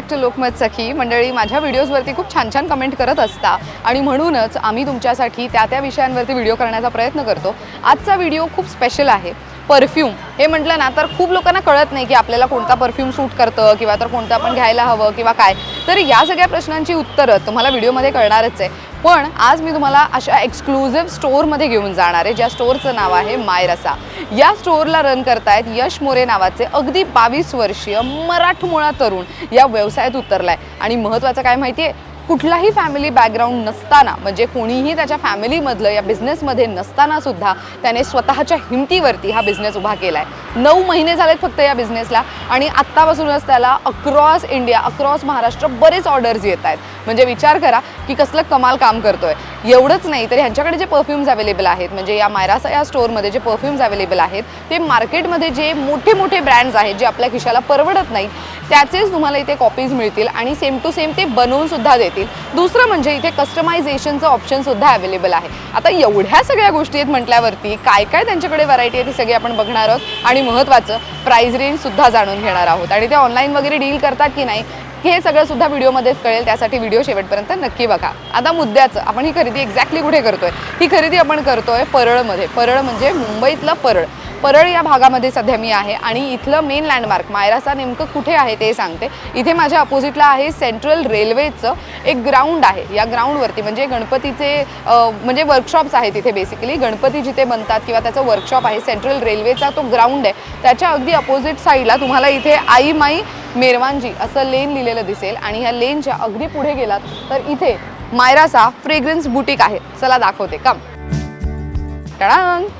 Back to Lokmat सखी. मंडळी माझ्या व्हिडिओजवरती खूप छान छान कमेंट करत असता. आणि म्हणूनच आम्ही तुमच्यासाठी त्या त्या विषयांवरती व्हिडिओ करण्याचा प्रयत्न करतो. आजचा व्हिडिओ खूप स्पेशल आहे. परफ्यूम. हे म्हटलं ना तर खूप लोकांना कळत नाही की आपल्याला कोणता परफ्यूम सूट करतं किंवा तर कोणतं आपण घ्यायला हवं किंवा काय. तर या सगळ्या प्रश्नांची उत्तरं तुम्हाला व्हिडिओमध्ये कळणारच आहे. पण आज मी तुम्हाला अशा एक्सक्लुझिव्ह स्टोअरमध्ये घेऊन जाणार आहे ज्या स्टोअरचं नाव आहे मायरसा. या स्टोअरला रन करतायत यश मोरे नावाचे अगदी बावीस वर्षीय मराठमोळा तरुण. या व्यवसायात उतरलाय. आणि महत्त्वाचं काय माहिती आहे कुठलाही फॅमिली बॅकग्राऊंड नसताना म्हणजे कोणीही त्याच्या फॅमिलीमधलं या बिझनेसमध्ये नसताना सुद्धा त्याने स्वतःच्या हिमतीवरती हा बिझनेस उभा केला आहे नऊ महिने झालेत फक्त या बिझनेसला आणि आत्तापासूनच त्याला अक्रॉस इंडिया अक्रॉस महाराष्ट्र बरेच ऑर्डर्स येत आहेत. म्हणजे विचार करा की कसलं कमाल काम करतोय. एवढंच नाही तर ह्यांच्याकडे जे परफ्युम्स अवेलेबल आहेत म्हणजे या मायरासा या स्टोअरमध्ये जे परफ्युम्स अवेलेबल आहेत ते मार्केटमध्ये जे मोठे मोठे ब्रँड्स आहेत जे आपल्या खिशाला परवडत नाहीत त्याचेच तुम्हाला इथे कॉपीज मिळतील आणि सेम टू सेम ते बनवून सुद्धा येतील. दुसरं म्हणजे इथे कस्टमायझेशनचं ऑप्शन सुद्धा अवेलेबल आहे. आता एवढ्या सगळ्या गोष्टी आहेत म्हटल्यावरती काय काय त्यांच्याकडे व्हरायटी आहे ती सगळी आपण बघणार आहोत. आणि महत्त्वाचं प्राईज रेंज सुद्धा जाणून घेणार आहोत. आणि ते ऑनलाईन वगैरे डील करतात की नाही हे सगळं सुद्धा व्हिडिओमध्येच कळेल त्यासाठी व्हिडिओ शेवटपर्यंत नक्की बघा. आता मुद्द्याचं आपण ही खरेदी एक्झॅक्टली कुठे करतोय? ही खरेदी आपण करतोय परळमध्ये. परळ म्हणजे मुंबईतलं परळ. परळ या भागामध्ये सध्या मी आहे आणि इथलं मेन लँडमार्क मायरासा नेमकं कुठे आहे ते सांगते. इथे माझ्या अपोजिटला आहे सेंट्रल रेल्वेचं एक ग्राउंड आहे. या ग्राउंडवरती म्हणजे गणपतीचे म्हणजे वर्कशॉप्स आहेत इथे बेसिकली गणपती जिथे बनतात किंवा त्याचं वर्कशॉप आहे सेंट्रल रेल्वेचा तो ग्राउंड आहे. त्याच्या अगदी अपोजिट साईडला तुम्हाला इथे आई माई मेरवांजी असं लेन लिहिलेलं दिसेल आणि ह्या लेनच्या अगदी पुढे गेलात तर इथे मायराचा फ्रेग्रन्स बुटीक आहे. चला दाखवते. कम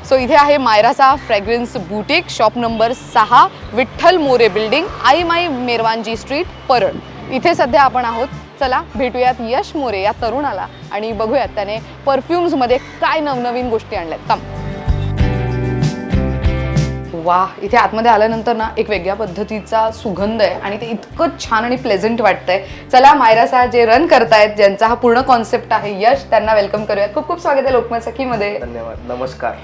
सो इथे आहे मायराचा फ्रॅग्रन्स बुटीक शॉप नंबर सहा विठ्ठल मोरे बिल्डिंग आई माई मेरवांजी स्ट्रीट परळ. इथे सध्या आपण आहोत. चला भेटूयात यश मोरे या तरुणाला आणि बघूयात त्याने परफ्युम्समध्ये काय नवनवीन गोष्टी आणल्यात. कम वा इथे आतमध्ये आल्यानंतर ना एक वेगळ्या पद्धतीचा सुगंध आहे आणि ते इतकं छान आणि प्लेझंट वाटतंय. चला मायरासा जे रन करतायत ज्यांचा हा पूर्ण कॉन्सेप्ट आहे यश त्यांना वेलकम करूयात. खूप खूप स्वागत आहे लोकमत सखीमध्ये. धन्यवाद. नमस्कार.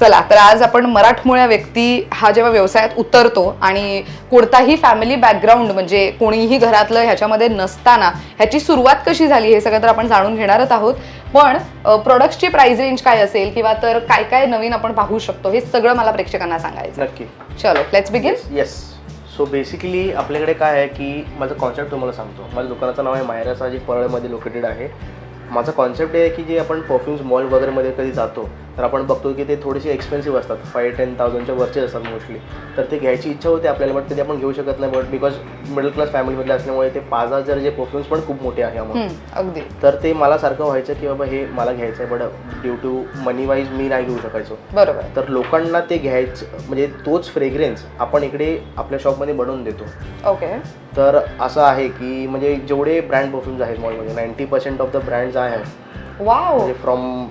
चला तर आज आपण मराठमोळ्या व्यक्ती हा जेव्हा व्यवसायात उतरतो आणि कोणताही फॅमिली बॅकग्राऊंड म्हणजे कोणीही घरातलं ह्याच्यामध्ये नसताना ह्याची सुरुवात कशी झाली हे सगळं तर आपण जाणून घेणारच आहोत. पण प्रोडक्ट्सची प्राइस रेंज काय असेल किंवा तर काय काय नवीन आपण पाहू शकतो हे सगळं मला प्रेक्षकांना सांगायचं नक्की. चलो let's begin yes so basically आपल्याकडे काय आहे की माझं कॉन्सेप्ट तुम्हाला सांगतो. माझ्या दुकानाचं नाव आहे मायरासा जे परळमध्ये लोकेटेड आहे. माझा कॉन्सेप्ट आहे की जे आपण परफ्युम्स मॉल वगैरेमध्ये कधी जातो तर आपण बघतो की ते थोडेसे एक्सपेन्सिव्ह असतात. फाय टेन थाउजंडच्या वरचे असतात मोस्टली तर ते घ्यायची इच्छा होते आपल्याला बट ते आपण घेऊ शकत नाही. बट बिकॉज मिडल क्लास फॅमिलीमधले असल्यामुळे ते पाच हजार जे परफ्युम्स पण खूप मोठे आहे अगदी. तर ते मला सारखं व्हायचं की बाबा हे मला घ्यायचं आहे but due to money wise मी नाही घेऊ शकायचो. बरोबर. तर लोकांना ते घ्यायचं म्हणजे तोच फ्रेग्रेन्स आपण इकडे आपल्या शॉपमध्ये बनवून देतो. ओके. तर असं आहे की म्हणजे जेवढे ब्रँड परफ्युम्स आहेत मॉलमध्ये ninety percent of the brands आहेत वाव म्हणजे फ्रॉम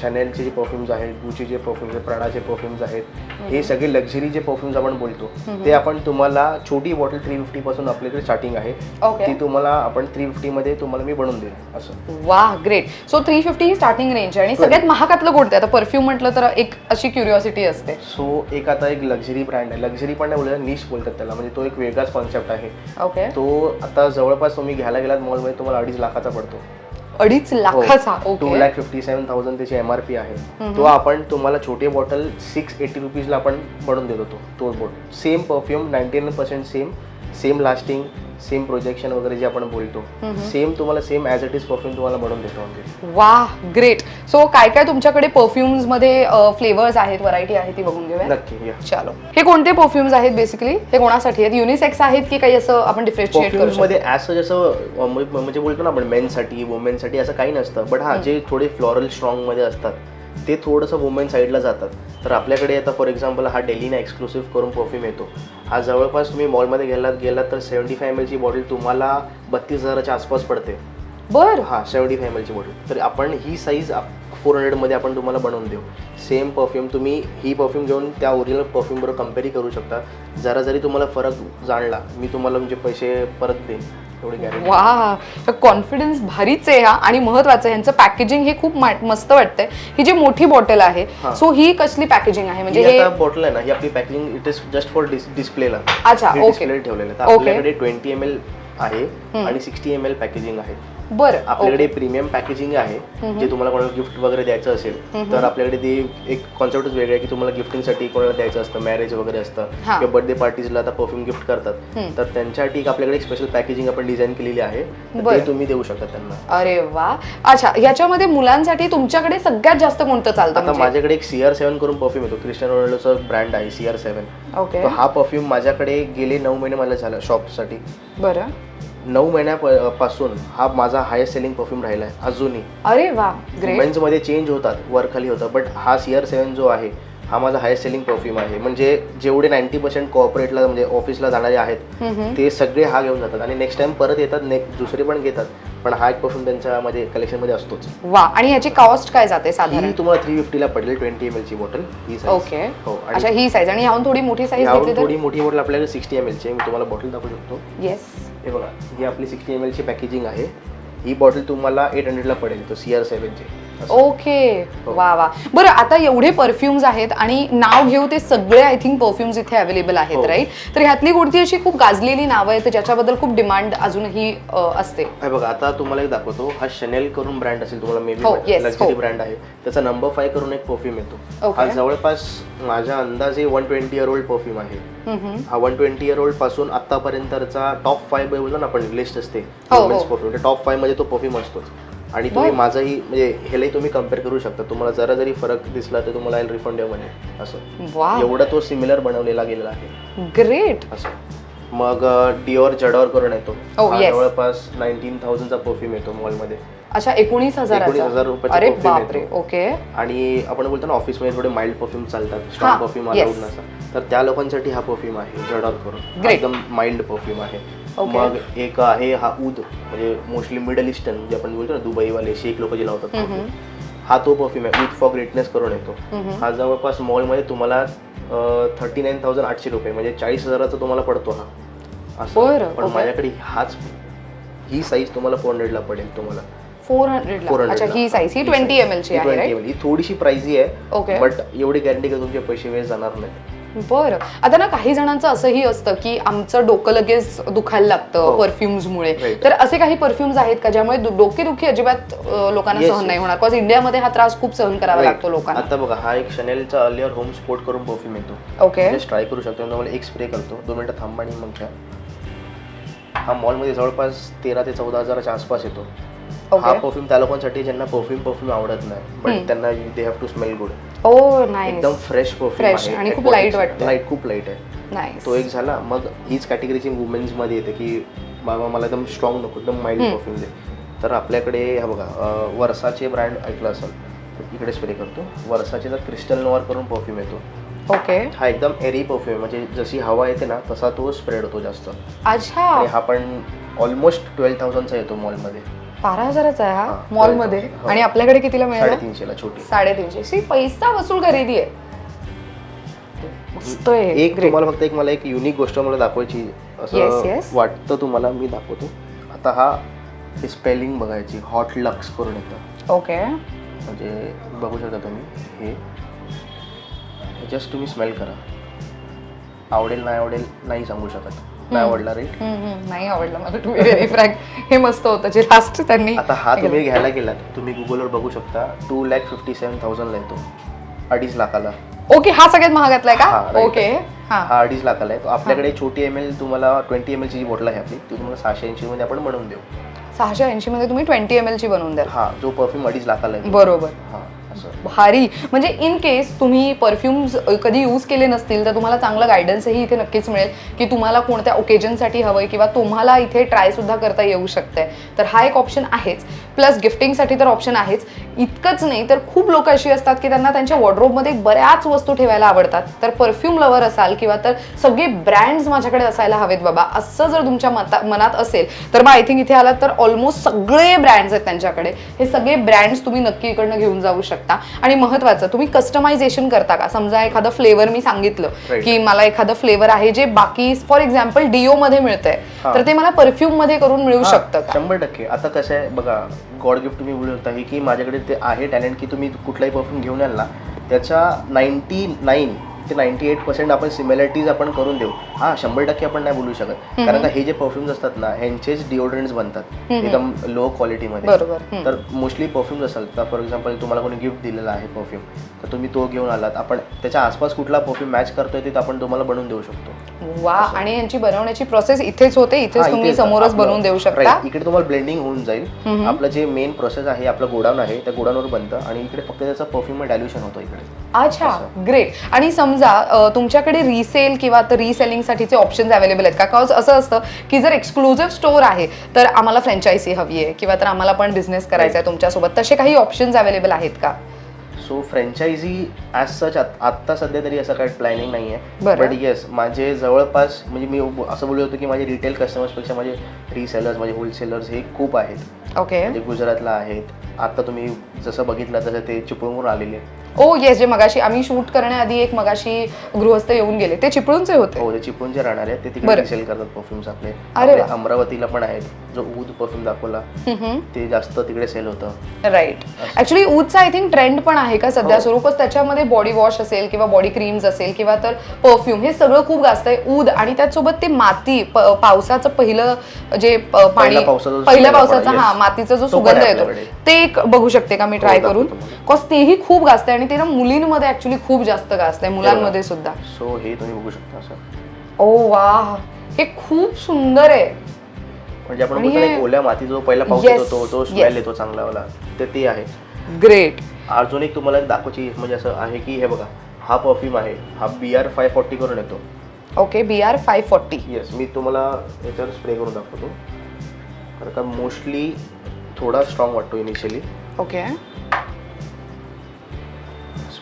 शनेलचे जे परफ्युम्स आहेत गुचीचे परफ्युम्स आहेत प्राडाचे परफ्युम्स आहेत हे सगळे लक्झरी जे परफ्युम्स आपण बोलतो ते आपण तुम्हाला छोटी बॉटल थ्री फिफ्टी पासून आपल्याकडे स्टार्टिंग आहे. ओके ती तुम्हाला आपण थ्री फिफ्टी मध्ये तुम्हाला मी बनवून देईन असं. वाह ग्रेट सो थ्री फिफ्टी ही स्टार्टिंग रेंज आहे आणि सगळ्यात महागातलं कोणतं आता परफ्यूम म्हटलं तर एक अशी क्युरिओसिटी असते. सो एक आता एक लक्झरी ब्रँड आहे. लक्झरी पण नाही बोलतात निश बोलतात त्याला. म्हणजे तो एक वेगळाच कॉन्सेप्ट आहे. ओके तो आता जवळपास तुम्ही घ्यायला गेलात मॉलमध्ये तुम्हाला अडीच लाखाचा पडतो. अडीच लाखाचा two lakh fifty seven thousand त्याची एम आर पी आहे. तो आपण तुम्हाला छोटे बॉटल सिक्स एटी रुपीजला आपण बनवून देतो तो तो bottle same perfume ninety nine percent same same lasting same projection वगैरे जे आपण बोलतो सेम तुम्हाला same as it is perfume तुम्हाला बनवून देतो वाह ग्रेट सो काय काय तुमच्याकडे परफ्युम्समध्ये फ्लेवर्स आहेत व्हरायटी आहे ती बघून घेऊया? नक्की या. चलो. हे कोणते परफ्युम्स आहेत बेसिकली हे कोणासाठी आहेत? युनिसेक्स आहेत की काही असं आपण करू शकतो? मध्ये ॲज म्हणजे म्हणजे बोलतो ना आपण मेनसाठी वुमेनसाठी असं काही नसतं. बट हा जे थोडे फ्लॉरल स्ट्रॉंगमध्ये असतात ते थोडंसं वुमेन साईडला जातात. तर आपल्याकडे आता फॉर एक्झाम्पल हा डेलीना एक्सक्लुसिव्ह करून परफ्यूम येतो. हा जवळपास तुम्ही मॉलमध्ये गेलात गेलात तर सेवन्टी फाय एम एलची बॉटल तुम्हाला बत्तीस हजाराच्या आसपास पडते. बर. हा सेवन्टी फाय एम एलची बॉटल तर आपण ही साईज फोर हंड्रेडमध्ये आपण तुम्हाला बनवून देऊ. सेम परफ्यूम तुम्ही ही परफ्यूम घेऊन त्या ओरिजिनल परफ्यूम बरोबर कंपेअर करू शकता. जरा जरी तुम्हाला फरक जाणला मी तुम्हाला म्हणजे पैसे परत देईन. गॅरंटी वा. कॉन्फिडन्स भारीच आहे हा आणि महत्वाचं आहे. यांचं पॅकेजिंग हे खूप मा- मस्त वाटतंय. ही जी मोठी बॉटल आहे हा. सो ही कसली पॅकेजिंग आहे? म्हणजे ही हे आता बॉटल आहे ना ही आपली packing it is just for डिस्प्लेला अच्छा, okay. डिस्प्ले ठेवलेलं आहे. तर. आपल्याकडे ट्वेंटी एम एल आहे आणि सिक्स्टी एम एल पॅकेजिंग आहे. बरं आपल्याकडे प्रीमियम पॅकेजिंग आहे जे तुम्हाला कोणाला गिफ्ट वगैरे द्यायचं असेल तर आपल्याकडे ते एक कॉन्सेप्टच वेगळं आहे की तुम्हाला गिफ्टिंगसाठी कोणाला द्यायचं असतं मॅरेज वगैरे असतं. किंवा बर्थडे पार्टीजला आता परफ्यूम गिफ्ट करतात तर त्यांच्यासाठी आपल्याकडे एक स्पेशल पॅकेजिंग आपण डिझाईन केलेली आहे. ते तुम्ही देऊ शकता त्यांना. अरे वा. अच्छा याच्यामध्ये मुलांसाठी तुमच्याकडे सगळ्यात जास्त कोणतं चालतं आता म्हणजे? माझ्याकडे एक सी आर सेव्हन करून परफ्यूम येतो क्रिस्टियानो रोनाल्डोचा ब्रँड आहे सी आर सेव्हन ओके. हा परफ्यूम माझ्याकडे गेले नऊ महिने मला झाला शॉपसाठी बरं. नऊ महिन्यापासून हा माझा हायेस्ट सेलिंग परफ्यूम राहिला आहे अजूनही. अरे वा मध्ये चेंज होतात वर खाली होतं बट हा सी आर सेवन जो आहे हा माझा हायस्ट सेलिंग परफ्यूम आहे. म्हणजे जेवढे नाईन्टी पर्सेंट कॉर्पोरेटला म्हणजे ऑफिसला जाणारे आहेत ते सगळे हा घेऊन जातात. आणि नेक्स्ट टाइम परत येतात नेक्स्ट दुसरे पण घेतात पण हा एक परफ्यूम त्यांच्यामध्ये कलेक्शनमध्ये असतोच. वा आणि याची कॉस्ट काय जाते साधारण? तुम्हाला थ्री फिफ्टीला पडेल ट्वेंटी एम ची बॉटल ही size. ओके हो अच्छा ही साईज आणि ह्याहून थोडी मोठी साईज थोडी मोठी बॉटल आपल्याकडे सिक्स्टी एम ची मी तुम्हाला बॉटल दाखवू शकतो. येस हे बघा ही आपली सिक्स्टी एम एलची पॅकेजिंग आहे. ही बॉटल तुम्हाला एट हंड्रेडला पडेल तो सी आर सेवनची ओके हो. वा वा बरं आता एवढे परफ्युम्स आहेत आणि नाव घेऊ ते सगळे आय थिंक परफ्युम्स इथे अवेलेबल आहेत हो. राईट तर ह्यातली कोणती अशी खूप गाजलेली नावं आहेत ज्याच्याबद्दल खूप डिमांड अजूनही असते हे बघा आता तुम्हाला एक दाखवतो हा शनेल करून ब्रँड असेल तुम्हाला मे हो, बी लक्झरी हो. ब्रँड आहे त्याचा नंबर फाय करून एक परफ्यूम येतो. हा जवळपास माझ्या अंदाजे one twenty year old perfume आहे. हा वन ट्वेंटी इयर ओल्डपासून आतापर्यंतचा टॉप फाय बोलतो ना आपण लिस्ट असते हो, हो. टॉप फायमध्ये तो परफ्यूम असतोच आणि तुम्ही. माझाही म्हणजे ह्यालाही तुम्ही कंपेअर करू शकता. तुम्हाला जरा जरी फरक दिसला तर तुम्हाला रिफंड म्हणे असं. एवढा तो सिमिलर बनवलेला गेलेला आहे. ग्रेट असं. मग डिओर जडॉर करून येतो. Oh. जवळपास नाईन्टीन थाउजंडचा परफ्यूम येतो मॉलमध्ये अच्छा एकोणीस हजाराचा? 19,000 रुपयाचा अरे perfume बापरे येतो. ओके. आणि आपण बोलतो ना ऑफिसमध्ये थोडे माइल्ड परफ्यूम चालतात स्ट्रॉंग परफ्यूम. अलाउड नसा तर त्या लोकांसाठी हा परफ्यूम आहे जडॉर करून. एकदम माइल्ड परफ्यूम आहे. Okay. मग एक आहे हा उद म्हणजे मोस्टली मिडल ईस्टर्न जे आपण बोलतो ना दुबईवाले शेख लोक जे लावतात. हा तो परफ्यूम आहे उद फॉर ग्रेटनेस करून येतो हा जवळपास मॉलमध्ये तुम्हाला थर्टी नाईन थाउजंड आठशे रुपये म्हणजे चाळीस हजाराचा तुम्हाला पडतो हा बरं, असं पण okay. माझ्याकडे हाच ही साईज तुम्हाला फोर हंड्रेडला पडेल तुम्हाला फोर हंड्रेड 400 अच्छा ला. ही साईज ही ट्वेंटी. एम ची ही आहे 20 राईट ml. ही थोडीशी प्राइझी आहे बट एवढी गॅरंटी का तुमचे पैसे वेस्ट जाणार नाही बरं. आता ना काही जणांचं असंही असतं की आमचं डोकं लगेच दुखायला लागतं हो. परफ्युम्समुळे. तर असे काही परफ्युम्स आहेत का ज्यामुळे डोकेदुखी अजिबात लोकांना सहन नाही. होणार? बिकॉज इंडियामध्ये हा त्रास खूप सहन करावा. लागतो लोकांना. आता बघा हा एक शनेलचा अर्लियर होम स्पोर्ट करून परफ्यूम येतो. ओके ट्राय करू शकतो. तुम्हाला एक स्प्रे करतो. दोन मिनिटं थांबा आणि मग हा मॉलमध्ये जवळपास तेरा ते चौदा हजाराच्या आसपास येतो. हा परफ्यूम त्या लोकांसाठी ज्यांना परफ्यूम परफ्यूम आवडत नाही. बट त्यांना they have to smell good ओ नाही एकदम फ्रेश परफ्यूम आणि खूप light वाटतं. लाइट खूप लाइट आहे. तो एक झाला. मग हीच कॅटेगरीची वुमेन्समध्ये येते की बाबा मला एकदम स्ट्रॉंग नको एकदम माइल्ड. परफ्यूम दे. तर आपल्याकडे हा बघा अं, वर्साचे ब्रँड ऐकलं असेल इकडे स्प्रे करतो. वर्साचे तर क्रिस्टल नोअर करून परफ्यूम येतो. ओके हा एकदम एरी परफ्यूम म्हणजे जशी हवा येते ना तसा तो स्प्रेड होतो जास्त. अच्छा. हा पण ऑलमोस्ट ट्वेल्व थाउजंडचा येतो मॉलमध्ये बारा हजाराचा आहे हा हा, मॉलमध्ये हो. आणि आपल्याकडे कितीला मिळाला? छोटी. साडेतीनशे. शी पैसा वसूल खरेदी आहे. मस्त आहे एक. तुम्हाला फक्त एक मला एक युनिक गोष्ट मला दाखवायची Yes, असं yes. वाटतं तुम्हाला मी दाखवतो. आता हा स्पेलिंग बघायची हॉट लक्स करून येतं ओके म्हणजे बघू शकता तुम्ही हे. जस्ट तुम्ही स्मेल करा. आवडेल नाही आवडेल नाही सांगू शकत. नाही आवडला रे. नाही आवडलं मला टू व्हेरी फ्रँक हे मस्त होतं जे लास्ट त्यांनी आता हा तुम्ही घ्यायला गेलात तुम्ही गुगलवर बघू शकता टू लॅक फिफ्टी सेवन थाउजंडला येतो. अडीच लाखाला. ओके हा सगळ्यात महागातला आहे का. ओके हा अडीच लाखाला आहे तो आपल्याकडे छोटी एम एल तुम्हाला ट्वेंटी एम एलची जी बॉटल आहे आपली ती तुम्हाला सहाशे ऐंशी मध्ये आपण बनवून देऊ. सहाशे ऐंशी मध्ये तुम्ही ट्वेंटी एम एल ची बनवून द्याल. हा जो परफ्यूम अडीच लाखाला आहे बरोबर. हा. भारी. म्हणजे इन केस तुम्ही परफ्युम्स कधी यूज केले नसतील तर तुम्हाला चांगलं गायडन्सही इथे नक्कीच मिळेल की तुम्हाला कोणत्या ओकेजनसाठी हवंय किंवा तुम्हाला इथे ट्रायसुद्धा करता येऊ शकते तर हा एक ऑप्शन आहेच. प्लस गिफ्टिंगसाठी तर ऑप्शन आहेच. इतकंच नाही तर खूप लोक अशी असतात की त्यांना त्यांच्या वॉर्ड्रोबमध्ये बऱ्याच वस्तू ठेवायला आवडतात. तर परफ्यूम लवर असाल किंवा तर सगळे ब्रँड्स माझ्याकडे असायला हवेत बाबा. असं जर तुमच्या मता मनात असेल तर मग आय थिंक इथे आलात तर ऑलमोस्ट सगळे ब्रँड्स आहेत त्यांच्याकडे. हे सगळे ब्रँड्स तुम्ही नक्की इकडनं घेऊन जाऊ शकता. आणि महत्वाचं तुम्ही कस्टमायझेशन करता का? समजा एखादं फ्लेवर मी सांगितलं. की मला एखादं फ्लेवर आहे जे बाकी फॉर एक्झाम्पल डीओ मध्ये मिळतंय. तर ते मला परफ्यूममध्ये करून मिळू शकतं शंभर टक्के. आता कसं आहे बघा गॉड गिफ्ट तुम्ही बोलू शकता की माझ्याकडे ते आहे टॅलेंट की तुम्ही कुठलाही परफ्यूम घेऊन याल ना त्याच्या नाईन्टी नाईन ते नाईन्टी एट पर्सेंट आपण सिमिलॅरिटीज आपण करून देऊ. हा शंभर टक्के आपण नाही बोलू शकत. कारण का हे जे परफ्युम्स असतात ना ह्यांचेच डिओड्रंट्स बनतात. एकदम लो क्वालिटीमध्ये. तर मोस्टली परफ्युम्स असेल तर फॉर एक्झाम्पल तुम्हाला कोणी गिफ्ट दिलेला आहे परफ्यूम तर तुम्ही तो घेऊन आलात. आपण त्याच्या आसपास कुठला परफ्यूम मॅच करतोय ते आपण तुम्हाला बनवून देऊ शकतो. वा आणि यांची बनवण्याची प्रोसेस इथेच होते. इथेच तुम्ही समोरच बनवून देऊ शकता. इकडे तुम्हाला ब्लेंडिंग होऊन जाईल. आपलं जे मेन प्रोसेस आहे आपलं गोडाऊन आहे त्या गोडाऊनवर बनतं. आणि इकडे फक्त त्याचं परफ्यूम डायल्युशन होतं इकडे. अच्छा ग्रेट आणि समजा तुमच्याकडे रिसेल किंवा तर रिसेलिंग साठीचे ऑप्शन्स अवेलेबल आहेत का? बिकॉज असं असतं की जर एक्सक्लुझिव्ह स्टोअर आहे तर आम्हाला फ्रँचायझी हवी आहे किंवा तर आम्हाला पण बिझनेस करायचा आहे तुमच्यासोबत. तसे काही ऑप्शन्स अवेलेबल आहेत का? सो फ्रँचायझी ॲज सच आत्ता सध्या तरी असं काही प्लॅनिंग नाही आहे. बट येस माझे जवळपास म्हणजे मी असं बोलू शकतो की माझे रिटेल कस्टमर्सपेक्षा माझे रिसेलर्स माझे होलसेलर्स हे खूप आहेत. ओके म्हणजे गुजरातला आहेत. आता तुम्ही जसं बघितलं तसं ते चिपळूणवरून आलेले ओ येस जे मगाशी आम्ही शूट करण्याआधी एक मगाशी गृहस्थ येऊन गेले. ते चिपळूणचे होते. हो ते चिपळूणचे राहणार आहेत. ते तिकडे बरं. रिसेल करतात परफ्युम्स आपले. अरे आपले वा. अमरावतीला पण आहेत. जो ऊद परफ्यूम दाखवला ते जास्त तिकडे सेल होतं. राईट ऍक्च्युली ऊदचा आय थिंक ट्रेंड पण आहे का सध्या? हो. स्वरूपच त्याच्यामध्ये बॉडी वॉश असेल किंवा बॉडी क्रीम्स असेल किंवा तर परफ्यूम हे सगळं खूप जास्त आहे ऊद आणि त्याचसोबत ते माती प- पावसाचं पहिलं जे प- पाणी पहिल्या पावसाचा जो पहिल्या सुगंध पावसाचा आपण- हा yes. मातीचा जो तो पण सुगंध आहे येतो. आपल्याकडे. ते एक बघू शकते का मी ट्राय हो, करून? दाखवतो. कॉज तेही खूप गाजते आणि ते ना मुलींमध्ये ऍक्च्युली खूप जास्त गाजतंय मुलांमध्ये सुद्धा. सो हे तुम्ही बघू शकता असं. ओ वा. हे खूप सुंदर आहे. म्हणजे आपण आणि बोलतो ना, हे- एक ओल्या माती जो पहिला पाऊस Yes, येतो तो तो yes. स्मेल येतो चांगला वाला ते ते आहे. ग्रेट अजून एक तुम्हाला एक दाखवायची म्हणजे असं आहे की हे बघा हा परफ्यूम आहे. हा बी आर फाय फॉर्टी करून येतो. Okay B R five forty yes मी तुम्हाला याच्यावर स्प्रे करून दाखवतो. कारण का मोस्टली थोडा स्ट्रॉंग वाटतो इनिशियली ओके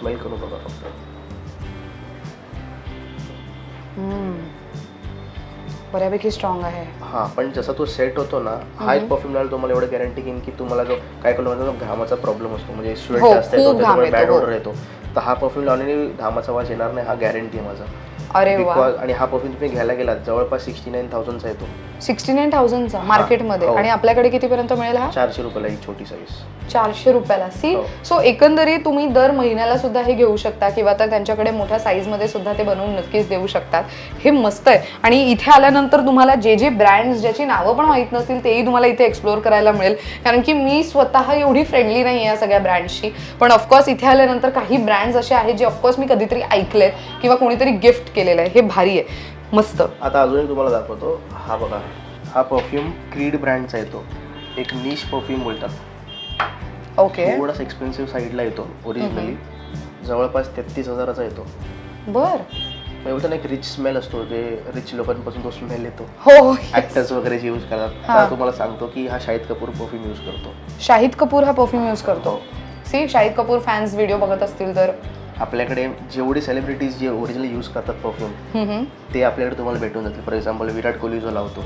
स्मेल करून बघा फक्त बऱ्यापैकी स्ट्रॉंग आहे. हा पण जसा तो सेट होतो ना हा एक परफ्यूम लावला तुम्हाला एवढं गॅरंटी घेईन की तुम्हाला जो काय काय लोकांना घामाचा प्रॉब्लेम असतो. म्हणजे हो, स्वेट जास्त येतो येतो, बॅड हो. ऑर्डर येतो. तर हा परफ्यूम लावल्याने घामाचा आवाज येणार नाही हा गॅरंटी आहे माझा. अरे वा. आणि हा परफ्यूम तुम्ही घ्यायला गेलात जवळपास सिक्स्टी नाईन थाउजंडचा येतो. सिक्स्टी नाईन थाउजंडचा मार्केटमध्ये हो. आणि आपल्याकडे कितीपर्यंत मिळेल हा? चारशे रुपयाला ही छोटी साईज चारशे रुपयाला. सी हो. सो एकंदरीत तुम्ही दर महिन्याला सुद्धा हे घेऊ शकता किंवा तर त्यांच्याकडे मोठ्या साईजमध्ये सुद्धा ते बनवून नक्कीच देऊ शकतात. हे मस्त आहे. आणि इथे आल्यानंतर तुम्हाला जे जे ब्रँड्स ज्याची नावं पण माहीत नसतील तेही तुम्हाला इथे एक्सप्लोअर करायला मिळेल. कारण की मी स्वतः एवढी फ्रेंडली नाही आहे या सगळ्या ब्रँड्सची पण ऑफकोर्स इथे आल्यानंतर काही ब्रँड्स असे आहेत जे ऑफकोर्स मी कधीतरी ऐकलेत किंवा कोणीतरी गिफ्ट केलेलं आहे. हे भारी आहे. मस्त. आता अजून एक तुम्हाला दाखवतो. हा बघा. हा परफ्यूम क्रीड ब्रँडचा येतो. एक निश परफ्यूम बोलतात. ओके थोडासा एक्सपेन्सिव्ह साईडला येतो ओरिजिनली जवळपास तेहतीस हजाराचा येतो. बर. बोलतो ना एक रिच स्मेल असतो जे रिच लोकांपासून तो स्मेल येतो. हो ऍक्टर्स वगैरे जे यूज करतात. हा. तुम्हाला सांगतो की हा शाहिद कपूर परफ्यूम यूज करतो. शाहिद कपूर हा परफ्यूम यूज करतो. सी शाहिद कपूर फॅन्स व्हिडिओ बघत असतील तर. आपल्याकडे जेवढे सेलिब्रिटीज जे ओरिजिनल यूज करतात परफ्यूम. ते आपल्याकडे तुम्हाला भेटून जातील. फॉर एक्झाम्पल विराट कोहली जो लावतो.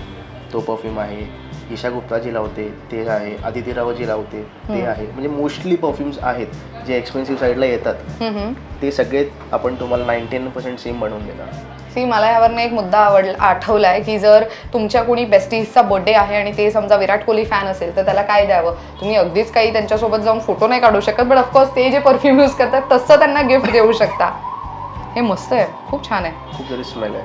तो परफ्यूम आहे. ईशा गुप्ता जी लावते. ते आहे. आदिती राव जी लावते. ते आहे. म्हणजे मोस्टली परफ्युम्स आहेत जे एक्सपेन्सिव्ह साईडला येतात. ते सगळे आपण तुम्हाला नाईन्टी नाईन पर्सेंट सेम बनवून देणार. सी मला यावरनं एक मुद्दा आवड आठवला आहे की जर तुमच्या कोणी बेस्टीजचा बर्थडे आहे आणि ते समजा विराट कोहली फॅन असेल तर त्याला काय द्यावं? तुम्ही अगदीच काही त्यांच्यासोबत जाऊन फोटो नाही काढू शकत बट ऑफकोर्स ते जे परफ्यूम यूज करतात तसं त्यांना गिफ्ट देऊ शकता. हे मस्त आहे खूप छान आहे. खूप जरी स्मेल आहे.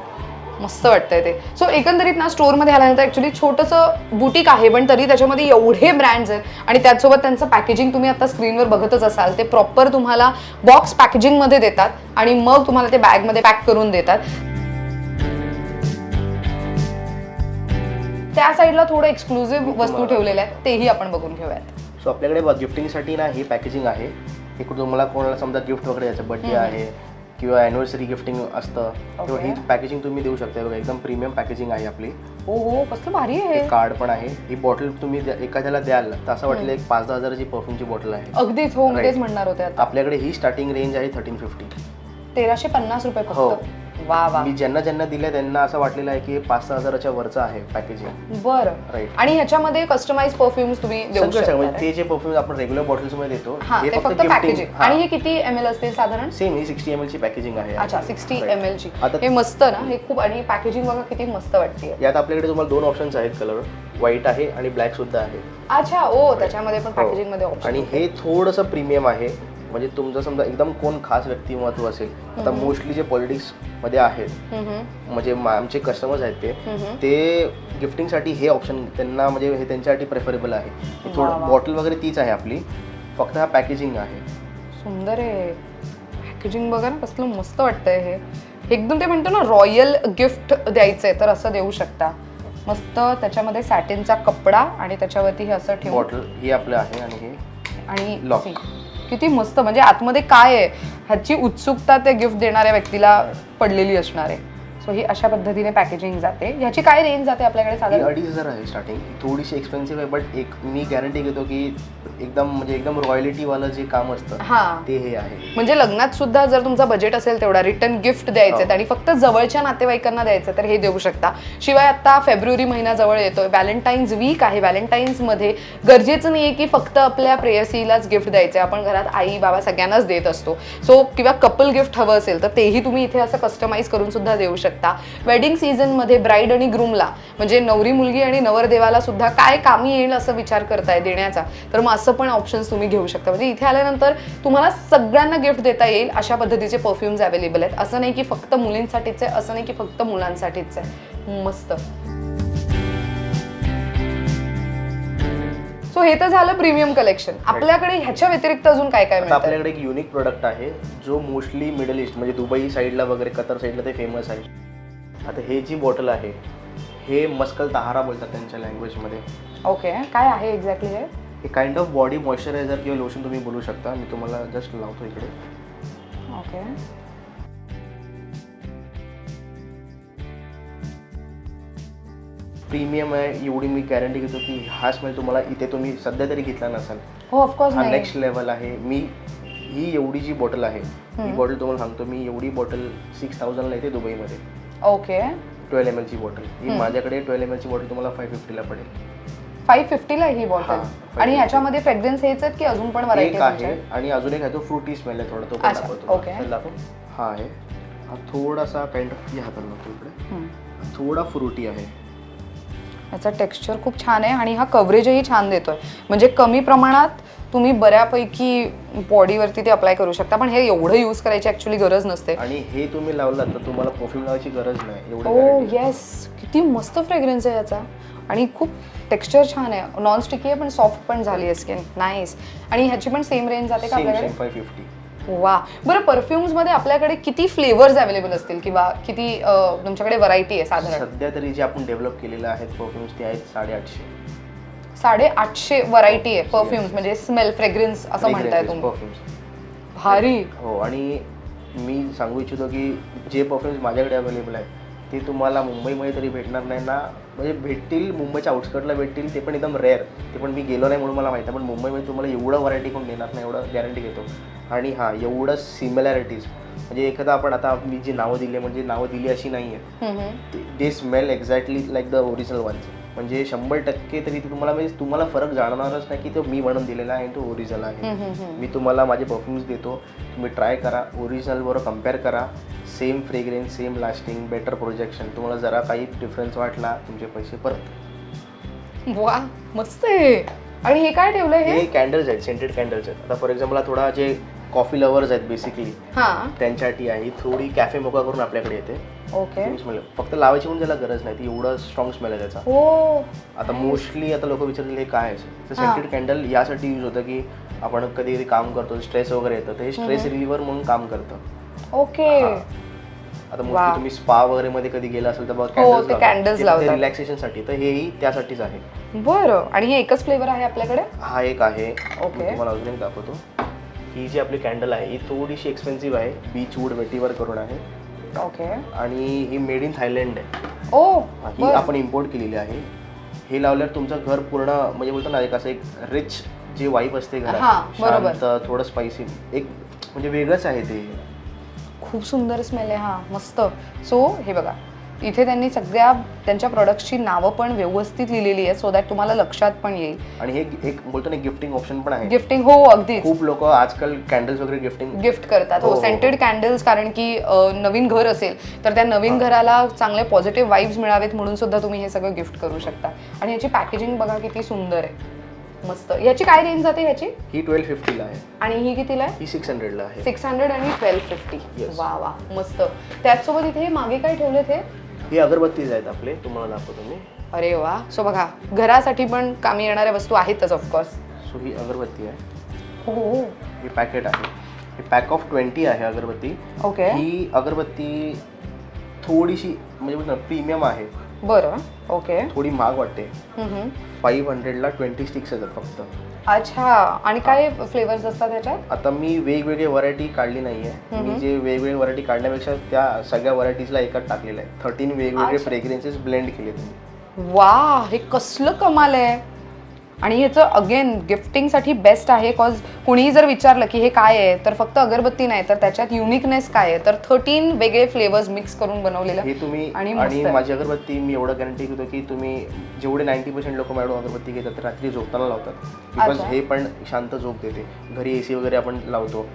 मस्त वाटतंय ते. सो एकंदरीत ना स्टोअरमध्ये आल्यानंतर ॲक्च्युली छोटंसं बुटीक आहे पण तरी त्याच्यामध्ये एवढे ब्रँड्स आहेत आणि त्याचसोबत त्यांचं पॅकेजिंग तुम्ही आता स्क्रीनवर बघतच असाल ते प्रॉपर तुम्हाला बॉक्स पॅकेजिंगमध्ये देतात आणि मग तुम्हाला ते बॅगमध्ये पॅक करून देतात. त्या साईडला थोडं एक्सक्लुझिव्ह वस्तू ठेवलेल्या आहेत. तेही आपण बघून घेऊयात. सो आपल्याकडे गिफ्टिंगसाठी ना हे पॅकेजिंग आहे. इकडे तुम्हाला कोणाला समजा गिफ्ट वगैरे द्यायचं बर्थडे आहे किंवा अॅनिव्हर्सरी गिफ्टिंग असतं तेव्हा ही पॅकेजिंग तुम्ही देऊ शकता. बघा एकदम प्रीमियम पॅकेजिंग आहे आपली. हो हो कसलं भारी आहे. कार्ड पण आहे. ही बॉटल तुम्ही द्या- एखाद्याला द्याल तर असं वाटलं एक पाच दहा हजाराची परफ्यूमची बॉटल आहे. अगदीच हो म्हणणार होते आपल्याकडे ही स्टार्टिंग रेंज आहे थर्टीन फिफ्टी तेराशे पन्नास रुपये हो. वा वा. मी ज्यांना ज्यांना दिले त्यांना असं वाटलेलं आहे की हे पाच सहा हजाराच्या वरचं आहे पॅकेजिंग बरं. राईट आणि ह्याच्यामध्ये कस्टमाइज परफ्युम्स तुम्ही देऊ सगळं शकता म्हणजे ते जे परफ्यूम आपण रेग्युलर बॉटल्समध्ये देतो हा ते फक्त पॅकेजिंग आणि हे किती एम एल असतील साधारण? सेम ही सिक्स्टी एम ची पॅकेजिंग आहे. अच्छा सिक्स्टी Right. एम एल ची. आता- हे मस्त ना हे खूप आणि पॅकेजिंग बघा किती मस्त वाटते यात आपल्याकडे तुम्हाला दोन ऑप्शन्स आहेत कलर व्हाईट आहे आणि ब्लॅक सुद्धा आहे. अच्छा ओ त्याच्यामध्ये पण हो. पॅकेजिंगमध्ये ऑप्शन आणि हे थोडंसं प्रीमियम आहे. म्हणजे तुमचं समजा एकदम कोण खास व्यक्तिमत्व असेल आता मोस्टली जे पॉलिटिक्समध्ये आहेत म्हणजे आमचे कस्टमर्स आहेत ते. ते गिफ्टिंगसाठी हे ऑप्शन त्यांना म्हणजे हे त्यांच्यासाठी प्रेफरेबल आहे. थोडं बॉटल वगैरे तीच आहे आपली फक्त हा पॅकेजिंग आहे. सुंदर आहे. पॅकेजिंग बघा ना कसलं मस्त वाटतंय हे. एकदम ते म्हणतो ना रॉयल गिफ्ट द्यायचंय तर असं देऊ शकता. मस्त त्याच्यामध्ये सॅटिनचा कपडा आणि त्याच्यावरती हे असं ठेवून बॉटल ही आपलं आहे आणि हे आणि Lock. किती मस्त म्हणजे आतमध्ये काय आहे? ह्याची उत्सुकता त्या गिफ्ट देणाऱ्या व्यक्तीला पडलेली असणार आहे. सो ही अशा पद्धतीने पॅकेजिंग जाते. ह्याची काय रेंज जाते आपल्याकडे साधारण? अडीच हजार आहे स्टार्टिंग थोडीशी एक्सपेन्सिव्ह आहे बट एक मी गॅरंटी घेतो की एकदम म्हणजे एकदम रॉयलिटीवालं जे काम असतं हा. ते हे आहे. म्हणजे लग्नात सुद्धा जर तुमचा बजेट असेल तेवढा रिटर्न गिफ्ट द्यायचे हो. आणि फक्त जवळच्या नातेवाईकांना द्यायचं तर हे देऊ शकता. शिवाय आता फेब्रुवारी महिना जवळ येतोय. व्हॅलेंटाईन्स वीक आहे. व्हॅलेंटाईन्समध्ये गरजेचं नाहीये की फक्त आपल्या प्रेयसीलाच गिफ्ट द्यायचे. आपण घरात आई बाबा सगळ्यांनाच देत असतो. सो किंवा कपल गिफ्ट हवं असेल तर तेही तुम्ही इथे असं कस्टमाइज करून सुद्धा देऊ शकता. वेडिंग सीझनमध्ये ब्राईड आणि ग्रूमला म्हणजे नवरी मुलगी आणि नवरदेवाला सुद्धा काय कामी येईल असं विचार करताय देण्याचा. तर मग असं पण ऑप्शन्स तुम्ही घेऊ शकता. म्हणजे इथे आल्यानंतर तुम्हाला सगळ्यांना गिफ्ट देता येईल अशा पद्धतीचे परफ्युम्स अवेलेबल आहेत. असं नाही की फक्त मुलींसाठीच आहे असं नाही की फक्त मुलांसाठीच आहे. मस्त. सो हे तर झालं प्रीमियम कलेक्शन आपल्याकडे ह्याच्या व्यतिरिक्त अजून काय काय आता मिळतं आपल्याकडे एक युनिक प्रोडक्ट आहे जो मोस्टली मिडल ईस्ट म्हणजे दुबई साईडला वगैरे कतर साईडला ते फेमस आहे. आता हे जी बॉटल आहे हे मस्कल तहारा बोलतात त्यांच्या लँग्वेजमध्ये ओके काय आहे एक्झॅक्टली हे? हे काइंड ऑफ बॉडी मॉइश्चरायझर किंवा लोशन तुम्ही बोलू शकता. मी तुम्हाला जस्ट लावतो इकडे. ओके प्रीमियम आहे एवढी मी गॅरंटी घेतो की हा स्मेल तुम्हाला इथे तुम्ही सध्या तरी घेतला नसाल. हो ऑफकोर्स हा नेक्स्ट लेवल आहे. मी ही एवढी जी बॉटल आहे ही बॉटल तुम्हाला सांगतो मी एवढी बॉटल सिक्स थाउजंडला येते दुबईमध्ये. ओके ट्वेल्व एम एलची बॉटल ही माझ्याकडे ट्वेल्व एम एलची बॉटल तुम्हाला फाय फिफ्टीला पडेल. फाईव्ह फिफ्टीला ही बॉटल आणि 550. ह्याच्यामध्ये फ्रेग्रन्स हेच आहेत की अजून पण व्हरायटी एक आहे आणि अजून एक आहे तो फ्रुटी स्मेल आहे थोडा तो पण अच्छा, दाखवतो दाखव. हा आहे. हा थोडासा काइंड ऑफ हाताला लागतो इकडे. थोडा फ्रुटी आहे. याचा टेक्स्चर खूप छान आहे आणि हा कव्हरेजही छान देतोय. म्हणजे कमी प्रमाणात तुम्ही बऱ्यापैकी बॉडीवरती ते अप्लाय करू शकता पण हे एवढं यूज करायची ऍक्च्युली गरज नसते. आणि हे तुम्ही लावलात तर तुम्हाला परफ्यूम लावायची गरज नाही ओ. येस किती मस्त फ्रेग्रन्स आहे याचा. आणि खूप टेक्स्चर छान आहे. नॉन स्टिकी आहे पण सॉफ्ट पण झाली आहे स्किन नाईस आणि ह्याची पण सेम रेंज जाते का आपल्याकडे? फाय फिफ्टी वा. बरं परफ्युम्समध्ये आपल्याकडे किती फ्लेवर्स अवेलेबल असतील किंवा किती अं, तुमच्याकडे व्हरायटी आहे साधारण? सध्या तरी जे आपण डेव्हलप केलेले आहेत परफ्युम्स ते आहेत साडेआठशे. साडे आठशे व्हरायटी आहे परफ्युम्स म्हणजे स्मेल फ्रेग्रन्स असं म्हणताय तुम्ही. परफ्युम्स भारी. हो आणि मी सांगू इच्छितो की जे परफ्युम्स माझ्याकडे अवेलेबल आहेत ते तुम्हाला मुंबईमध्ये तरी भेटणार नाही ना म्हणजे भेटतील मुंबईच्या आउटस्कटला भेटतील ते पण एकदम रेअर ते पण मी गेलो नाही म्हणून मला माहिती आहे पण मुंबईमध्ये तुम्हाला एवढं व्हरायटी कोण देणार नाही एवढं गॅरंटी घेतो. आणि हां एवढं सिमिलॅरिटीज म्हणजे एखादा आपण आता मी जी नावं दिली आहे, म्हणजे नावं दिली अशी नाही आहे. They smell exactly like the original ones म्हणजे शंभर टक्के तरी तुम्हाला म्हणजे तुम्हाला फरक जाणवणारच नाही की तो मी बनवून दिलेला आहे तो ओरिजिनल आहे. मी तुम्हाला माझे परफ्युम्स देतो तुम्ही ट्राय करा. ओरिजिनल बरोबर कंपेअर करा. Same fragrance same lasting better projection तुम्हाला जरा काही डिफरन्स वाटला तुमचे पैसे परत. वा मस्त आहे. आणि हे काय ठेवलंय हे? कॅन्डल्स आहेत सेंटेड कॅन्डल्स आहेत. आता फॉर एक्झाम्पल थोडा जे कॉफी लवर्स आहेत बेसिकली त्यांच्यासाठी आहे. थोडी कॅफे मोका करून आपल्याकडे येते. ओके स्मेल फक्त लावायची पण त्याला गरज नाही. ती एवढं स्ट्रॉंग स्मेल आहे त्याचा. हो. आता मोस्टली आता लोक विचारतील हे काय आहे? तर हा. सेंटेड कॅन्डल यासाठी यूज होतं की आपण कधी कधी काम करतो स्ट्रेस वगैरे येतं तर हे स्ट्रेस रिलीवर म्हणून काम करतं. ओके हा. आता. मोस्टली तुम्ही स्पा वगैरे मध्ये कधी गेला असेल तर हो, ते candles लावतात. रिलॅक्सेशनसाठी. तर हेही त्यासाठीच आहे. बरं. आणि हे एकच फ्लेवर आहे आपल्याकडे? हा एक आहे. ओके. तुम्हाला अजून एक दाखवतो. ही जी आपली कॅन्डल आहे ही थोडीशी एक्सपेन्सिव्ह आहे. बीच वूड वेटीवर करून आहे. ओके आणि ही मेड इन थायलंड आहे. ओ ही बरं. आपण इम्पोर्ट केलेली आहे. हे लावल्यावर तुमचं घर पूर्ण म्हणजे बोलतो ना एक असं एक रिच जे वाईफ असते हा, घरात बरोबर. शांत थोडं स्पायसी एक म्हणजे वेगळंच आहे ते. खूप सुंदर स्मेल आहे हा मस्त. सो हे बघा. इथे त्यांनी सगळ्या त्यांच्या प्रोडक्टची नावं पण व्यवस्थित लिहिलेली आहेत सो दॅट तुम्हाला लक्षात पण येईल. आणि हे एक बोलतो ना गिफ्टिंग ऑप्शन पण आहे. गिफ्टिंग हो अगदीच. खूप लोक आजकाल कॅन्डल्स वगैरे गिफ्टिंग गिफ्ट करतात. हो, हो हो. सेंटेड कॅन्डल्स कारण की नवीन घर असेल तर त्या नवीन घराला चांगले पॉझिटिव्ह वाईब्स मिळावेत म्हणून सुद्धा तुम्ही हे सगळं गिफ्ट करू शकता. आणि याची पॅकेजिंग बघा किती सुंदर आहे. मस्त. याची काय रेंज जाते ह्याची ही ट्वेल्व फिफ्टीला आहे. आणि ही कितीला आहे? ही सिक्स हंड्रेडला आहे. सिक्स हंड्रेड आणि ट्वेल्व फिफ्टी. वा वा. मस्त. त्याचसोबत इथे मागे काय ठेवले ते ही अगरबत्तीज आहेत आपले तुम्हाला दाखवतो मी. अरे वा. सो बघा घरासाठी पण कामी येणाऱ्या वस्तू आहेतच ऑफकोर्स सो ही अगरबत्ती आहे. हो ही. पॅकेट आहे. ही पॅक ऑफ ट्वेंटी आहे अगरबत्ती. ओके ही अगरबत्ती थोडीशी म्हणजे प्रीमियम आहे. बरं ओके थोडी महाग वाटते. हम्म. फाईव्ह हंड्रेडला ट्वेंटी स्टिक्स येतात फक्त. अच्छा आणि काय फ्लेवर्स असतात ह्याच्यात? आता मी वेगवेगळी व्हरायटी काढली नाहीये. मी जे वेगवेगळी व्हरायटी काढण्यापेक्षा त्या सगळ्या व्हरायटीजला एकात टाकलेलं आहे. थर्टीन वेगवेगळे फ्रेग्रेन्सेस ब्लेंड केले तुम्ही वा हे कसलं कमाल आहे. आणि ह्याचं अगेन गिफ्टिंगसाठी बेस्ट आहे कॉज कुणीही जर विचारलं की हे काय आहे तर फक्त अगरबत्ती नाही तर त्याच्यात युनिकनेस काय आहे? तर थर्टीन वेगळे फ्लेवर्स मिक्स करून बनवलेलं हे तुम्ही आणि. माझी अगरबत्ती मी एवढं गॅरंटी घेतो की तुम्ही जेवढे नाईन्टी पर्सेंट लोक मॅडम अगरबत्ती घेतात ते रात्री झोपताना लावतात. बिकॉज. हे पण शांत झोप देते. घरी एसी वगैरे आपण लावतो.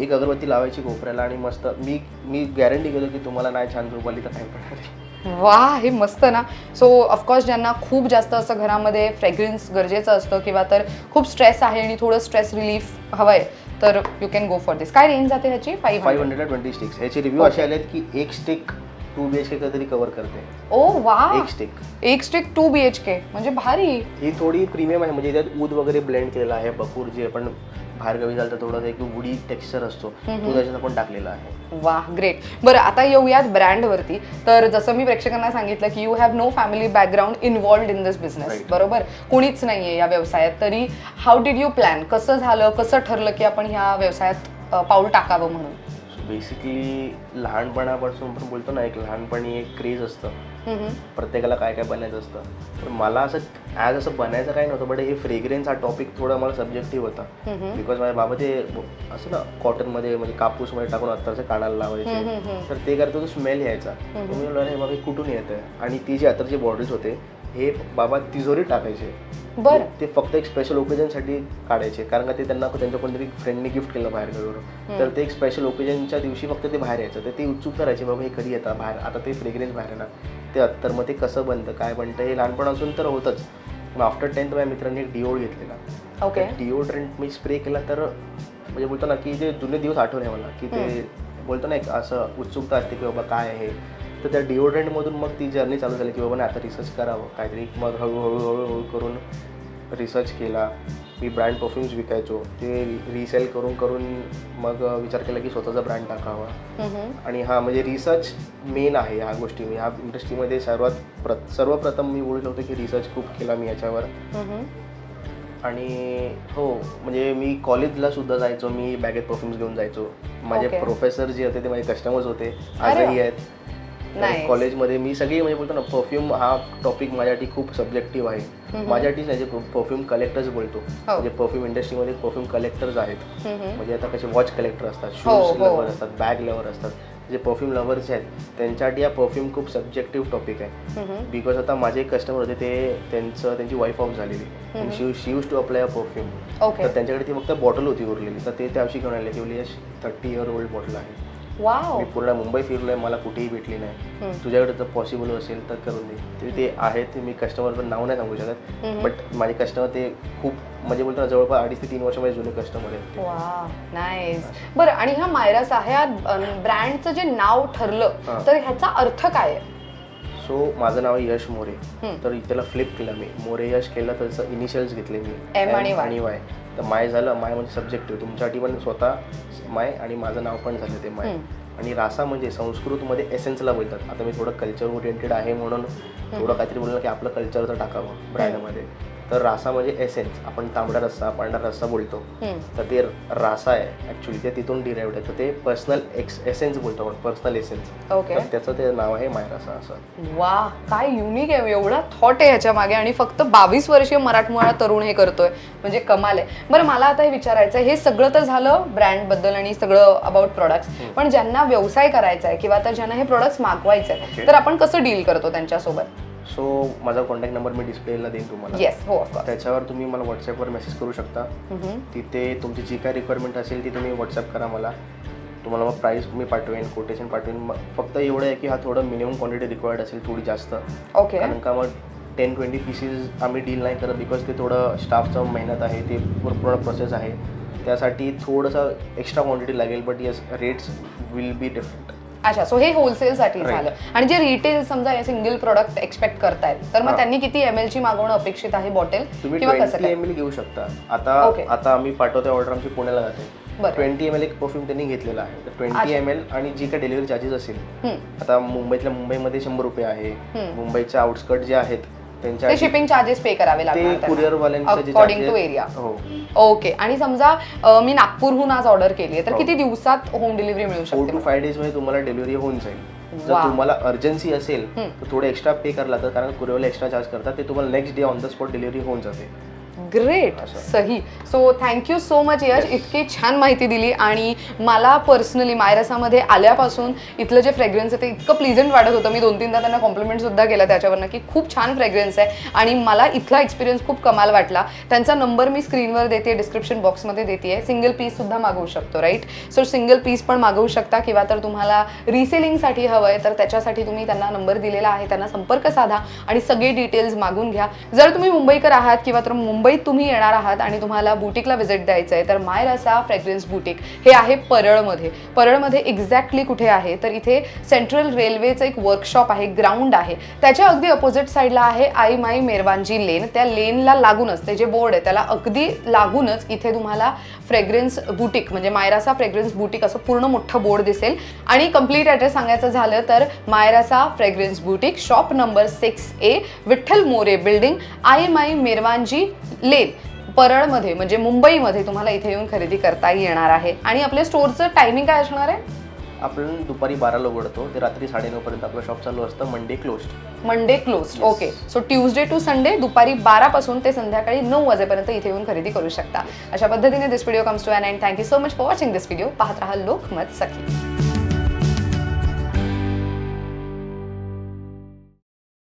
एक अगरबत्ती लावायची कोपऱ्याला आणि मस्त मी मी गॅरंटी घेतो की तुम्हाला नाही छान झोप आली तर काय पडणार वा हे मस्त ना. सो ऑफकोर्स ज्यांना खूप जास्त असं घरामध्ये फ्रेग्रन्स गरजेचं असतं किंवा तर खूप स्ट्रेस आहे आणि थोडं स्ट्रेस रिलीफ हवंय तर you can go for this काय रेंज जाते ह्याची? फाईव्ह फाईव्ह हंड्रेडला ट्वेंटी स्टिक्स ह्याचे रिव्ह्यू असे आले की एक stick two B H K तरी कव्हर करते. ओ वा एक स्टिक एक stick two B H K म्हणजे भारी. ही थोडी प्रीमियम आहे. म्हणजे त्यात ऊद वगैरे ब्लेंड केलेला आहे बकूर जे आपण बाहेर गावी झालं तर थोडंसं एक वुडी टेक्स्चर असतो. तो त्याच्यात आपण टाकलेला आहे. वा ग्रेट बरं आता येऊयात ब्रँडवरती तर जसं मी प्रेक्षकांना सांगितलं की you have no family background involved in this business Right. बरोबर? कुणीच नाहीये या व्यवसायात. तरी हाऊ डिड यू प्लॅन कसं झालं? कसं ठरलं की आपण ह्या व्यवसायात अ, पाऊल टाकावं म्हणून? बेसिकली लहानपणापासून आपण बोलतो ना एक लहानपणी एक क्रेज असतं. प्रत्येकाला काय काय बनायचं असतं. तर मला असं ॲज असं बनायचं काही नव्हतं बट हे फ्रेग्रेन्स हा टॉपिक थोडा मला सब्जेक्टिव्ह होता. बिकॉज माझ्या बाबा ते असं ना कॉटनमध्ये म्हणजे कापूसमध्ये टाकून अत्तरचे कानाला लावायचे. तर ते करतो तो स्मेल यायचा. बाबा हे कुठून येतं आणि ती जी अत्तरचे बॉटल्स होते हे बाबा तिजोरीत टाकायचे. बरं. ते फक्त एक स्पेशल ओकेजनसाठी काढायचे. कारण का ते त्यांना त्यांच्या कोणतरी फ्रेंडने गिफ्ट केलं बाहेर गावीवरून तर ते एक स्पेशल ओकेजनच्या दिवशी फक्त ते बाहेर यायचं. तर ते उत्सुकता राहायची बाबा हे कधी येतात बाहेर. आता ते फ्रेग्रेन्स बाहेर येणार. ते अत्तर मग ते कसं बनतं काय बनतं हे लहानपणापासून तर होतंच. मग आफ्टर टेन्थ माझ्या मित्रांनी एक डिओड घेतलेला. ओके डिओड्रंट मी स्प्रे केला तर म्हणजे बोलतो ना की जे जुने दिवस आठवले मला की ते बोलतो ना एक असं उत्सुकता असते की बाबा काय आहे तर त्या डिओड्रंटमधून मग ती जर्नी चालू झाली की बाबा आता रिसर्च करावं. काहीतरी मग हळूहळू हळूहळू करून रिसर्च केला. मी ब्रँड परफ्युम्स विकायचो. ते रिसेल करून करून मग विचार केला की स्वतःचा ब्रँड टाकावा. आणि हा म्हणजे रिसर्च मेन आहे ह्या गोष्टी. मी ह्या इंडस्ट्रीमध्ये सर्वात प्र सर्वप्रथम मी बोलू शकतो की रिसर्च खूप केला मी याच्यावर. आणि हो म्हणजे मी कॉलेजला सुद्धा जायचो. मी बॅगेत परफ्युम्स घेऊन जायचो. माझे. प्रोफेसर जे होते ते माझे कस्टमर्स होते. आजही आहेत. Nice. कॉलेजमध्ये मी सगळी म्हणजे बोलतो ना परफ्यूम हा टॉपिक माझ्यासाठी खूप सब्जेक्टिव्ह आहे. माझ्यासाठीच नाही जे परफ्यूम कलेक्टर्स बोलतो. हो. म्हणजे परफ्यूम इंडस्ट्रीमध्ये परफ्यूम कलेक्टर्स आहेत. म्हणजे आता कसे वॉच कलेक्टर असतात हो, शूज हो. लवर असतात बॅग लवर असतात. जे परफ्यूम लवर्स आहेत त्यांच्यासाठी हा परफ्यूम खूप सब्जेक्टिव्ह टॉपिक आहे. बिकॉज आता माझे एक कस्टमर होते ते त्यांचं त्यांची वाईफ ऑफ झालेली. She she use to apply a perfume तर त्यांच्याकडे ती फक्त बॉटल होती उरलेली. तर ते त्या दिवशी घेऊन आले की थर्टी इयर ओल्ड बॉटल आहे. वाव मी पूर्ण मुंबई फिरलोय मला कुठेही भेटली नाही. तुझ्याकडे जर पॉसिबल असेल तर करून दे. ते ते आहेत मी कस्टमर पण नाव नाही सांगू शकत. बट माझे कस्टमर ते खूप म्हणजे बोलतो ना जवळपास अडीच ते तीन वर्ष माझे जुने कस्टमर आहेत ते. वा नाईस बरं आणि ह्या मायरासा ह्या ब्रँडचं जे नाव ठरलं हा. तर ह्याचा अर्थ काय आहे? सो माझं नाव आहे यश मोरे. तर त्याला फ्लिप केलं मी. मोरे यश केलं तर त्याचं इनिशियल्स घेतले मी. Y. आणि वाय तर माय झालं माय म्हणजे सब्जेक्टिव्ह तुमच्यासाठी पण स्वतः माय आणि माझं नाव पण झालं ते माय. आणि रासा म्हणजे संस्कृतमध्ये एसेन्सला बोलतात. आता मी थोडं कल्चर ओरिएंटेड आहे म्हणून थोडं काहीतरी बोललं की आपलं कल्चर तर टाकावं ब्रँडमध्ये तर रासा म्हणजे एसेन्स आपण तांबडा रस्सा पांढरा रस्सा बोलतो. तर ते रासा आहे. ॲक्च्युली ते तिथून डिराईव्ड आहे तर ते पर्सनल एक्स एसेन्स बोलतो आपण. पर्सनल एसेन्स ओके त्याचं ते नाव आहे मायरासा असं. वा काय युनिक आहे. एवढा थॉट आहे ह्याच्या मागे. आणि फक्त बावीस वर्षीय मराठमोळा तरुण हे करतोय. म्हणजे कमाल आहे. बरं मला आता हे विचारायचं हे सगळं तर झालं ब्रँडबद्दल आणि सगळं अबाउट प्रोडक्ट्स पण ज्यांना व्यवसाय करायचा आहे किंवा तर ज्यांना हे प्रोडक्ट्स मागवायचे. तर आपण कसं डील करतो त्यांच्यासोबत? सो माझा कॉन्टॅक्ट नंबर मी डिस्प्लेला देईन तुम्हाला. येस हो ऑफकोर्स त्याच्यावर तुम्ही मला व्हॉट्सअपवर मेसेज करू शकता. तिथे तुमची जी काय रिक्वायरमेंट असेल ती तुम्ही व्हॉट्सअप करा मला. तुम्हाला मग प्राईस मी पाठवेन कोटेशन पाठवेन. मग फक्त एवढं आहे की हा थोडं मिनिमम क्वांटिटी रिक्वायर्ड असेल थोडी जास्त. ओके कारण का मग टेन ट्वेंटी पीसेस आम्ही डील नाही करत बिकॉज ते थोडं स्टाफचं मेहनत आहे ते पूर- पूर्ण प्रोसेस आहे. त्यासाठी थोडंसं एक्स्ट्रा क्वांटिटी लागेल but yes rates will be different अच्छा सो हे होलसेलसाठी. झालं आणि जे रिटेल समजा सिंगल प्रोडक्ट एक्सपेक्ट करतायत तर मग. त्यांनी किती एम ची मागवणं अपेक्षित आहे बॉटल तुम्ही किंवा कसं ट्वेंटी काय एम एल घेऊ शकता आता. आता आम्ही पाठवतोय ऑर्डर आमची पुण्याला जाते. ट्वेंटी एम एल एक परफ्यूम त्यांनी घेतलेला आहे तर ट्वेंटी. एम एल आणि जी काही डिलिव्हरी चार्जेस असेल. आता मुंबईतल्या मुंबईमध्ये शंभर रुपये आहे. मुंबईच्या आउटस्कट जे आहेत त्यांच्या ते शिपिंग चार्जेस पे करावे ते लागणार जे हो ओके आणि समजा अ, मी नागपूरहून आज ऑर्डर केली आहे तर हो. किती दिवसात होम डिलिव्हरी मिळू फोर शकते टू फाय डेजमध्ये तुम्हाला डिलिव्हरी होऊन जाईल जर वा. तुम्हाला अर्जन्सी असेल. तर थोडे एक्स्ट्रा पे करायला लागतं कारण कुरिअरला एक्स्ट्रा चार्ज करतात ते तुम्हाला next day on the spot delivery होऊन जाते ग्रेट. सही. So thank you so much Yash इतकी छान माहिती दिली आणि मला पर्सनली मायरसामध्ये आल्यापासून इथलं जे फ्रेग्रन्स आहे ते इतकं प्लीझंट वाटत होतं. मी दोन तीनदा त्यांना कॉम्प्लिमेंट सुद्धा केला त्याच्यावरनं की खूप छान फ्रेग्रन्स आहे आणि मला इथला एक्सपिरियन्स खूप कमाल वाटला. त्यांचा नंबर मी स्क्रीनवर देते डिस्क्रिप्शन बॉक्समध्ये देते सिंगल पीस सुद्धा मागवू शकतो राईट सो सिंगल पीस पण मागवू शकता किंवा तर तुम्हाला रिसेलिंगसाठी हवं आहे तर त्याच्यासाठी तुम्ही त्यांना नंबर दिलेला आहे. त्यांना संपर्क साधा आणि सगळे डिटेल्स मागून घ्या. जर तुम्ही मुंबईकर आहात किंवा तर मुंबईत तुम्ही येणार आहात आणि तुम्हाला बुटीकला व्हिजिट द्यायचं आहे तर माय रसा फ्रेग्रन्स बुटीक. हे आहे परळमध्ये. परळमध्ये एक्झॅक्टली कुठे आहे? तर इथे सेंट्रल रेल्वेचं एक वर्कशॉप आहे ग्राउंड आहे. त्याच्या अगदी अपोजिट साईडला आहे आई माई मेरवानजी लेन त्या लेनला लागूनच ते जे बोर्ड आहे त्याला अगदी लागूनच इथे तुम्हाला फ्रेग्रन्स बुटीक म्हणजे मायरासा फ्रेग्रन्स बुटीक असं पूर्ण मोठं बोर्ड दिसेल. आणि कंप्लीट ॲड्रेस सांगायचं झालं तर मायरासा fragrance boutique shop number six A Vitthal More building Aai Mai Merwanji lane परळमध्ये म्हणजे मुंबईमध्ये तुम्हाला इथे येऊन खरेदी करता येणार आहे. आणि आपल्या स्टोअरचं टायमिंग काय असणार आहे? आपण दुपारी बाराला उघडतो ते रात्री साडेनऊ पर्यंत आपलं शॉप चालू असतं Monday closed Monday close. Okay so Tuesday to Sunday दुपारी बारापासून ते संध्याकाळी नऊ वाजेपर्यंत इथे येऊन खरेदी करू शकता. अशा पद्धतीने this video comes to an and thank you so much for watching this video पाहत राहा लोकमत सखी.